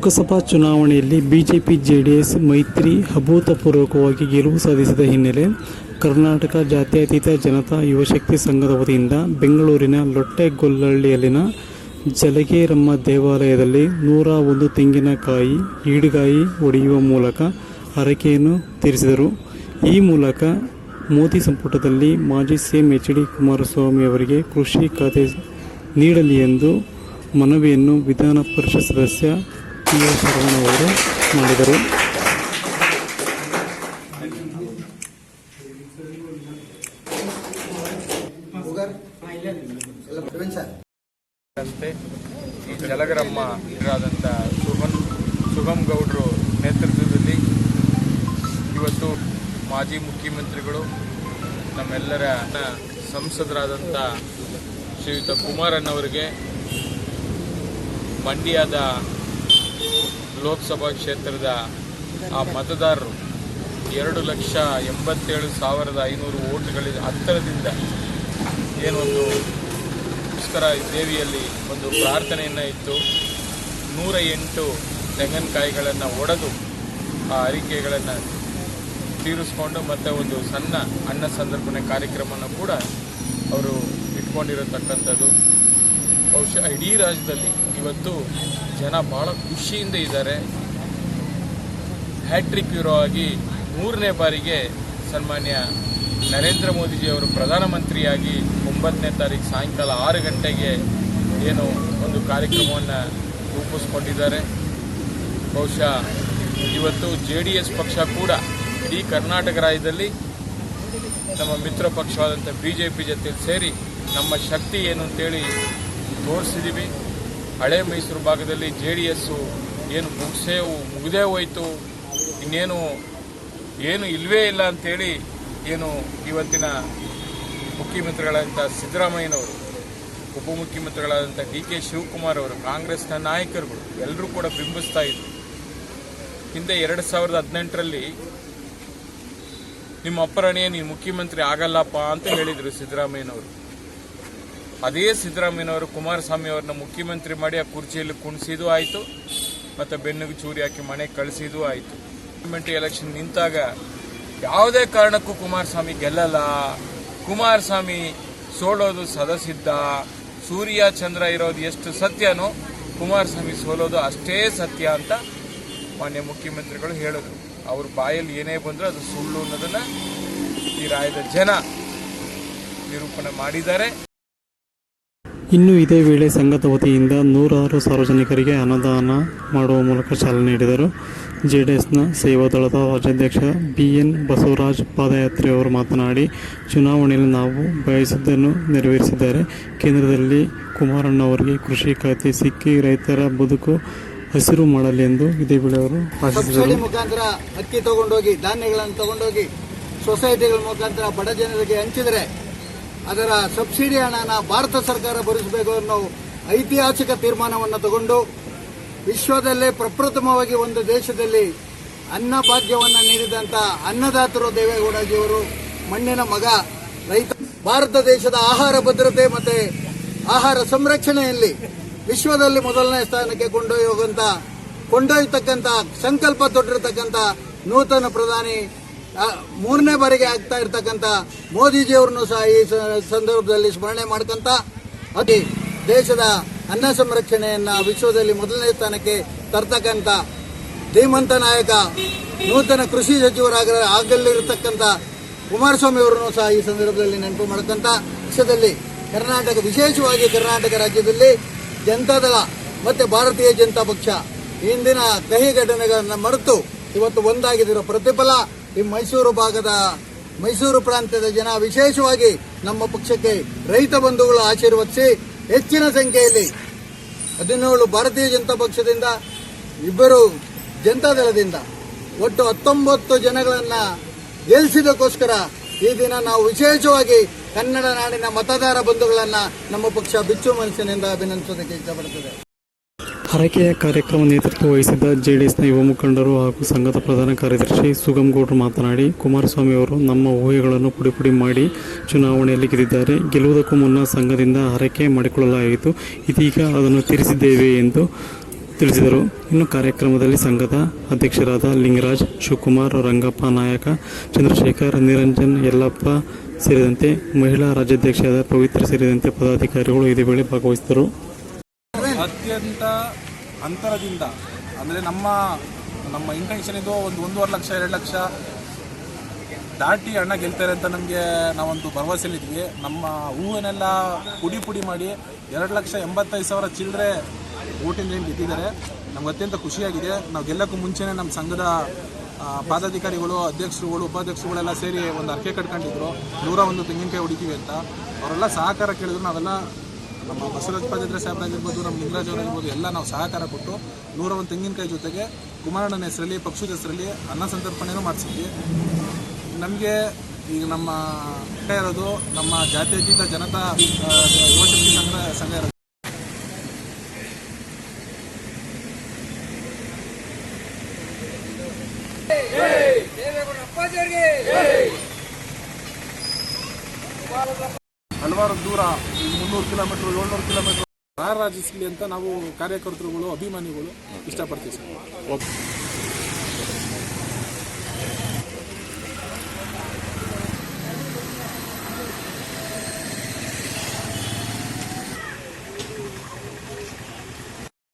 ಲೋಕಸಭಾ ಚುನಾವಣೆಯಲ್ಲಿ BJP, JDS ಮೈತ್ರಿ ಅಭೂತಪೂರ್ವಕವಾಗಿ ಗೆಲುವು ಸಾಧಿಸಿದ ಹಿನ್ನೆಲೆ ಕರ್ನಾಟಕ ಜಾತ್ಯತೀತ ಜನತಾ ಯುವಶಕ್ತಿ ಸಂಘದ ವತಿಯಿಂದ ಬೆಂಗಳೂರಿನ ಲೊಟ್ಟೆಗೊಲ್ಲಹಳ್ಳಿಯಲ್ಲಿನ ಜಲಗೇರಮ್ಮ ದೇವಾಲಯದಲ್ಲಿ ನೂರ ಒಂದು ತೆಂಗಿನಕಾಯಿ ಈಡುಗಾಯಿ ಒಡೆಯುವ ಮೂಲಕ ಹರಕೆಯನ್ನು ತೀರಿಸಿದರು. ಈ ಮೂಲಕ ಮೋದಿ ಸಂಪುಟದಲ್ಲಿ ಮಾಜಿ ಸಿಎಂ ಎಚ್ ಡಿ ಕುಮಾರಸ್ವಾಮಿ ಅವರಿಗೆ ಕೃಷಿ ಖಾತೆ ನೀಡಲಿ ಎಂದು ಮನವಿಯನ್ನು ವಿಧಾನ ಪರಿಷತ್ ಸದಸ್ಯ ಪಿ ಎ ಶರವಣ ಅವರು ಮಾಡಿದರು. ಈ ಜಲಗರಮ್ಮ ಇರಾದಂಥ ಸುಗಮ್ ಶುಭಂ ಗೌಡ್ರು ನೇತೃತ್ವದಲ್ಲಿ ಇವತ್ತು ಮಾಜಿ ಮುಖ್ಯಮಂತ್ರಿಗಳು, ನಮ್ಮೆಲ್ಲರ ಸಂಸದರಾದಂಥ ಶ್ರೀಯುತ ಕುಮಾರಣ್ಣವರಿಗೆ ಮಂಡ್ಯದ ಲೋಕಸಭಾ ಕ್ಷೇತ್ರದ ಆ ಮತದಾರರು ಎರಡು ಲಕ್ಷ ಎಂಬತ್ತೇಳು ಸಾವಿರದ ಐನೂರು ಓಟ್ಗಳಿಂದ ಹತ್ತಿರದಿಂದ ಏನೊಂದು ಪುಷ್ಕರ ದೇವಿಯಲ್ಲಿ ಒಂದು ಪ್ರಾರ್ಥನೆಯನ್ನು ಇತ್ತು ನೂರ ಎಂಟು ತೆಂಗಿನಕಾಯಿಗಳನ್ನು ಒಡೆದು ಆ ಅರಿಕೆಗಳನ್ನು ತೀರಿಸ್ಕೊಂಡು ಮತ್ತು ಒಂದು ಸಣ್ಣ ಅನ್ನ ಸಂದರ್ಪಣೆ ಕಾರ್ಯಕ್ರಮವನ್ನು ಕೂಡ ಅವರು ಇಟ್ಕೊಂಡಿರತಕ್ಕಂಥದ್ದು. ಬಹುಶಃ ಇಡೀ ರಾಜ್ಯದಲ್ಲಿ ಇವತ್ತು ಜನ ಭಾಳ ಖುಷಿಯಿಂದ ಇದ್ದಾರೆ. ಹ್ಯಾಟ್ರಿಕ್ ಹೀರೋ ಆಗಿ ಮೂರನೇ ಬಾರಿಗೆ ಸನ್ಮಾನ್ಯ ನರೇಂದ್ರ ಮೋದಿಜಿಯವರು ಪ್ರಧಾನಮಂತ್ರಿಯಾಗಿ ಒಂಬತ್ತನೇ ತಾರೀಕು ಸಾಯಂಕಾಲ ಆರು ಗಂಟೆಗೆ ಏನು ಒಂದು ಕಾರ್ಯಕ್ರಮವನ್ನು ರೂಪಿಸ್ಕೊಂಡಿದ್ದಾರೆ. ಬಹುಶಃ ಇವತ್ತು ಜೆ ಡಿ ಎಸ್ ಪಕ್ಷ ಕೂಡ ಇಡೀ ಕರ್ನಾಟಕ ರಾಜ್ಯದಲ್ಲಿ ನಮ್ಮ ಮಿತ್ರ ಪಕ್ಷವಾದಂಥ ಬಿ ಜೆ ಪಿ ಜೊತೆ ಸೇರಿ ನಮ್ಮ ಶಕ್ತಿ ಏನು ಅಂತೇಳಿ ತೋರಿಸಿದ್ದೀವಿ. ಹಳೆ ಮೈಸೂರು ಭಾಗದಲ್ಲಿ ಜೆ ಡಿ ಎಸ್ಸು ಏನು ಮುಗಿಸೇ ಮುಗಿದೇ ಹೋಯಿತು. ಇನ್ನೇನು, ಏನು ಇಲ್ವೇ ಇಲ್ಲ ಅಂತೇಳಿ ಏನು ಇವತ್ತಿನ ಮುಖ್ಯಮಂತ್ರಿಗಳಾದಂಥ ಸಿದ್ದರಾಮಯ್ಯನವರು, ಉಪಮುಖ್ಯಮಂತ್ರಿಗಳಾದಂಥ ಡಿ ಕೆ ಶಿವಕುಮಾರ್ ಅವರು, ಕಾಂಗ್ರೆಸ್ನ ನಾಯಕರುಗಳು, ಎಲ್ಲರೂ ಕೂಡ ಬಿಂಬಿಸ್ತಾ ಇದ್ರು. ಹಿಂದೆ ಎರಡು ಸಾವಿರದ ಹದಿನೆಂಟರಲ್ಲಿ ನಿಮ್ಮ ಅಪ್ಪರಣೆ ನೀನು ಮುಖ್ಯಮಂತ್ರಿ ಆಗಲ್ಲಪ್ಪ ಅಂತ ಹೇಳಿದರು ಸಿದ್ದರಾಮಯ್ಯನವರು. ಅದೇ ಸಿದ್ದರಾಮಯ್ಯನವರು ಕುಮಾರಸ್ವಾಮಿ ಅವ್ರನ್ನ ಮುಖ್ಯಮಂತ್ರಿ ಮಾಡಿ ಆ ಕುರ್ಚಿಯಲ್ಲಿ ಕುಣಿಸಿದು ಆಯಿತು. ಮತ್ತು ಬೆನ್ನಿಗೆ ಚೂರಿ ಹಾಕಿ ಮನೆಗೆ ಕಳಿಸಿದೂ ಆಯಿತು. ಪಾರ್ಲಿಮೆಂಟ್ ಎಲೆಕ್ಷನ್ ನಿಂತಾಗ ಯಾವುದೇ ಕಾರಣಕ್ಕೂ ಕುಮಾರಸ್ವಾಮಿ ಗೆಲ್ಲಲ್ಲ. ಕುಮಾರಸ್ವಾಮಿ ಸೋಲೋದು ಸದಸಿದ್ದ. ಸೂರ್ಯ ಚಂದ್ರ ಇರೋದು ಎಷ್ಟು ಸತ್ಯನೋ ಕುಮಾರಸ್ವಾಮಿ ಸೋಲೋದು ಅಷ್ಟೇ ಸತ್ಯ ಅಂತ ಮಾನ್ಯ ಮುಖ್ಯಮಂತ್ರಿಗಳು ಹೇಳಿದ್ರು. ಅವ್ರ ಬಾಯಲ್ಲಿ ಏನೇ ಬಂದರೂ ಅದು ಸುಳ್ಳು ಅನ್ನೋದನ್ನು ಈ ರಾಜ್ಯದ ಜನ ನಿರೂಪಣೆ ಮಾಡಿದ್ದಾರೆ. ಇನ್ನು ಇದೇ ವೇಳೆ ಸಂಘದ ವತಿಯಿಂದ ನೂರಾರು ಸಾರ್ವಜನಿಕರಿಗೆ ಅನುದಾನ ಮಾಡುವ ಮೂಲಕ ಚಾಲನೆ ನೀಡಿದರು. ಜೆಡಿಎಸ್ನ ಸೇವಾದಳದ ರಾಜ್ಯಾಧ್ಯಕ್ಷ ಬಿ ಎನ್ ಬಸವರಾಜ್ ಪಾದಯಾತ್ರೆ ಅವರು ಮಾತನಾಡಿ, ಚುನಾವಣೆಯಲ್ಲಿ ನಾವು ಬಯಸಿದ್ದನ್ನು ನೆರವೇರಿಸಿದ್ದಾರೆ. ಕೇಂದ್ರದಲ್ಲಿ ಕುಮಾರಣ್ಣ ಅವರಿಗೆ ಕೃಷಿ ಖಾತೆ ಸಿಕ್ಕಿ ರೈತರ ಬದುಕು ಹಸಿರು ಮಾಡಲಿ ಎಂದು ಇದೇ ವೇಳೆ ಅವರು ಆಶಿಸಿದರು. ಮುಖಾಂತರ ಅಕ್ಕಿ ತಗೊಂಡೋಗಿ, ಧಾನ್ಯಗಳನ್ನು ತಗೊಂಡೋಗಿ, ಸೊಸೈಟಿಗಳ ಮುಖಾಂತರ ಬಡ ಜನರಿಗೆ ಹಂಚಿದರೆ ಅದರ ಸಬ್ಸಿಡಿ ಹಣನ ಭಾರತ ಸರ್ಕಾರ ಭರಿಸಬೇಕು ಅನ್ನೋ ಐತಿಹಾಸಿಕ ತೀರ್ಮಾನವನ್ನು ತಗೊಂಡು ವಿಶ್ವದಲ್ಲೇ ಪ್ರಪ್ರಥಮವಾಗಿ ಒಂದು ದೇಶದಲ್ಲಿ ಅನ್ನ ಭಾಗ್ಯವನ್ನು ನೀಡಿದಂತ ಅನ್ನದಾತರು ದೇವೇಗೌಡಜಿಯವರು, ಮಣ್ಣಿನ ಮಗ, ರೈತ, ಭಾರತ ದೇಶದ ಆಹಾರ ಭದ್ರತೆ ಮತ್ತೆ ಆಹಾರ ಸಂರಕ್ಷಣೆಯಲ್ಲಿ ವಿಶ್ವದಲ್ಲಿ ಮೊದಲನೇ ಸ್ಥಾನಕ್ಕೆ ಕೊಂಡೊಯ್ಯುವಂತ ಕೊಂಡೊಯ್ಯತಕ್ಕಂಥ ಸಂಕಲ್ಪ ತೊಟ್ಟಿರ್ತಕ್ಕಂಥ ನೂತನ ಪ್ರಧಾನಿ ಮೂರನೇ ಬಾರಿಗೆ ಆಗ್ತಾ ಇರ್ತಕ್ಕಂಥ ಮೋದಿಜಿಯವ್ರನ್ನೂ ಸಹ ಈ ಸಂದರ್ಭದಲ್ಲಿ ಸ್ಮರಣೆ ಮಾಡ್ಕೊಂತ ಅತಿ ದೇಶದ ಅನ್ನ ಸಂರಕ್ಷಣೆಯನ್ನ ವಿಶ್ವದಲ್ಲಿ ಮೊದಲನೇ ಸ್ಥಾನಕ್ಕೆ ತರ್ತಕ್ಕಂಥ ಧೀಮಂತ ನಾಯಕ, ನೂತನ ಕೃಷಿ ಸಚಿವರಾಗ ಆಗಲಿರತಕ್ಕಂಥ ಕುಮಾರಸ್ವಾಮಿ ಅವರನ್ನು ಸಹ ಈ ಸಂದರ್ಭದಲ್ಲಿ ನೆನಪು ಮಾಡ್ಕೊಂತ ದೇಶದಲ್ಲಿ ಕರ್ನಾಟಕ, ವಿಶೇಷವಾಗಿ ಕರ್ನಾಟಕ ರಾಜ್ಯದಲ್ಲಿ ಜನತಾದಳ ಮತ್ತೆ ಭಾರತೀಯ ಜನತಾ ಪಕ್ಷ ಇಂದಿನ ಕಹಿ ಘಟನೆಗಳನ್ನು ಮರೆತು ಇವತ್ತು ಒಂದಾಗಿದ್ದಿರೋ ಪ್ರತಿಫಲ ಈ ಮೈಸೂರು ಭಾಗದ, ಮೈಸೂರು ಪ್ರಾಂತ್ಯದ ಜನ ವಿಶೇಷವಾಗಿ ನಮ್ಮ ಪಕ್ಷಕ್ಕೆ ರೈತ ಬಂಧುಗಳು ಆಶೀರ್ವದಿಸಿ ಹೆಚ್ಚಿನ ಸಂಖ್ಯೆಯಲ್ಲಿ ಹದಿನೇಳು ಭಾರತೀಯ ಜನತಾ ಪಕ್ಷದಿಂದ ಇಬ್ಬರು ಜನತಾದಳದಿಂದ ಒಟ್ಟು ಹತ್ತೊಂಬತ್ತು ಜನಗಳನ್ನು ಗೆಲ್ಲಿಸಿದಕ್ಕೋಸ್ಕರ ಈ ದಿನ ನಾವು ವಿಶೇಷವಾಗಿ ಕನ್ನಡ ನಾಡಿನ ಮತದಾರ ಬಂಧುಗಳನ್ನು ನಮ್ಮ ಪಕ್ಷ ಬಿಚ್ಚು ಮನಸ್ಸಿನಿಂದ ಅಭಿನಂದಿಸೋದಕ್ಕೆ ಇಷ್ಟಪಡುತ್ತದೆ ಹರಕೆಯ ಕಾರ್ಯಕ್ರಮ ನೇತೃತ್ವ ವಹಿಸಿದ್ದ ಜೆಡಿಎಸ್ನ ಯುವ ಮುಖಂಡರು ಹಾಗೂ ಸಂಘದ ಪ್ರಧಾನ ಕಾರ್ಯದರ್ಶಿ ಸುಗಮ್ ಗೌಡ್ರು ಮಾತನಾಡಿ, ಕುಮಾರಸ್ವಾಮಿ ಅವರು ನಮ್ಮ ಊಹೆಗಳನ್ನು ಪುಡಿಪುಡಿ ಪುಡಿ ಮಾಡಿ ಚುನಾವಣೆಯಲ್ಲಿ ಗೆದ್ದಿದ್ದಾರೆ. ಗೆಲ್ಲುವುದಕ್ಕೂ ಮುನ್ನ ಸಂಘದಿಂದ ಹರಕೆ ಮಾಡಿಕೊಳ್ಳಲಾಗಿತ್ತು ಇದೀಗ ಅದನ್ನು ತೀರಿಸಿದ್ದೇವೆ ಎಂದು ತಿಳಿಸಿದರು. ಇನ್ನು ಕಾರ್ಯಕ್ರಮದಲ್ಲಿ ಸಂಘದ ಅಧ್ಯಕ್ಷರಾದ ಲಿಂಗರಾಜ್, ಶಿವಕುಮಾರ್, ರಂಗಪ್ಪ ನಾಯಕ, ಚಂದ್ರಶೇಖರ್, ನಿರಂಜನ್, ಯಲ್ಲಪ್ಪ ಸೇರಿದಂತೆ ಮಹಿಳಾ ರಾಜ್ಯಾಧ್ಯಕ್ಷರಾದ ಪವಿತ್ರ ಸೇರಿದಂತೆ ಪದಾಧಿಕಾರಿಗಳು ಇದೇ ವೇಳೆ ಭಾಗವಹಿಸಿದರು ಅತ್ಯಂತ ಅಂತರದಿಂದ, ಅಂದರೆ ನಮ್ಮ ನಮ್ಮ ಇಂಟೆನ್ಷನ್ ಇದು ಒಂದು ಒಂದೂವರೆ ಲಕ್ಷ, ಎರಡು ಲಕ್ಷ ದಾಟಿ ಅಣ್ಣ ಗೆಲ್ತಾರೆ ಅಂತ ನಮಗೆ ನಾವೊಂದು ಭರವಸೆಲಿದ್ವಿ. ನಮ್ಮ ಹೂವನ್ನೆಲ್ಲ ಪುಡಿ ಪುಡಿ ಮಾಡಿ ಎರಡು ಲಕ್ಷ ಎಂಬತ್ತೈದು ಸಾವಿರ ಚಿಲ್ಲರೆ ಓಟಿಂದ ಗೆದ್ದಿದ್ದಾರೆ ನಮ್ಗೆ ಅತ್ಯಂತ ಖುಷಿಯಾಗಿದೆ. ನಾವು ಗೆಲ್ಲಕ್ಕೂ ಮುಂಚೆನೇ ನಮ್ಮ ಸಂಘದ ಪದಾಧಿಕಾರಿಗಳು, ಅಧ್ಯಕ್ಷರುಗಳು, ಉಪಾಧ್ಯಕ್ಷರುಗಳೆಲ್ಲ ಸೇರಿ ಒಂದು ಅರ್ಕೆ ಕಟ್ಕೊಂಡಿದ್ರು. ನೂರ ಒಂದು ತೆಂಗಿನಕಾಯಿ ಹೊಡಿತೀವಿ ಅಂತ. ಅವರೆಲ್ಲ ಸಹಕಾರ ಕೇಳಿದ್ರು. ನಾವೆಲ್ಲ ನಮ್ಮ ಬಸವರಾಜ ಪಾದತ್ರ ಸಾಹೇಬ್ರಾಗಿರ್ಬೋದು ನಮ್ಮ ಲಿಂಗರಾಜ್ ಅವರಾಗಿರ್ಬೋದು ಎಲ್ಲ ನಾವು ಸಹಕಾರ ಕೊಟ್ಟು ನೂರ ಒಂದು ತೆಂಗಿನಕಾಯಿ ಜೊತೆಗೆ ಕುಮಾರಣ್ಣನ ಹೆಸರಲ್ಲಿ, ಪಕ್ಷದ ಹೆಸರಲ್ಲಿ ಅನ್ನ ಸಂತರ್ಪಣೆನೂ ಮಾಡಿಸಿದ್ವಿ. ನಮಗೆ ಈಗ ನಮ್ಮ ಇರೋದು ನಮ್ಮ ಜಾತ್ಯತೀತ ಜನತಾ ಯುವಶಕ್ತಿ ಸಂಘ ಸಂಘ ಇರೋದು. ಹಲವಾರು ದೂರ ಮುನ್ನೂರು ಕಿಲೋಮೀಟರ್ ಏಳ್ನೂರು ಕಿಲೋಮೀಟರ್. ರಾರಾಜಿಸಲಿ ಅಂತ ನಾವು ಕಾರ್ಯಕರ್ತರುಗಳು ಅಭಿಮಾನಿಗಳು ಇಷ್ಟಪಡ್ತೀವಿ ಸರ್.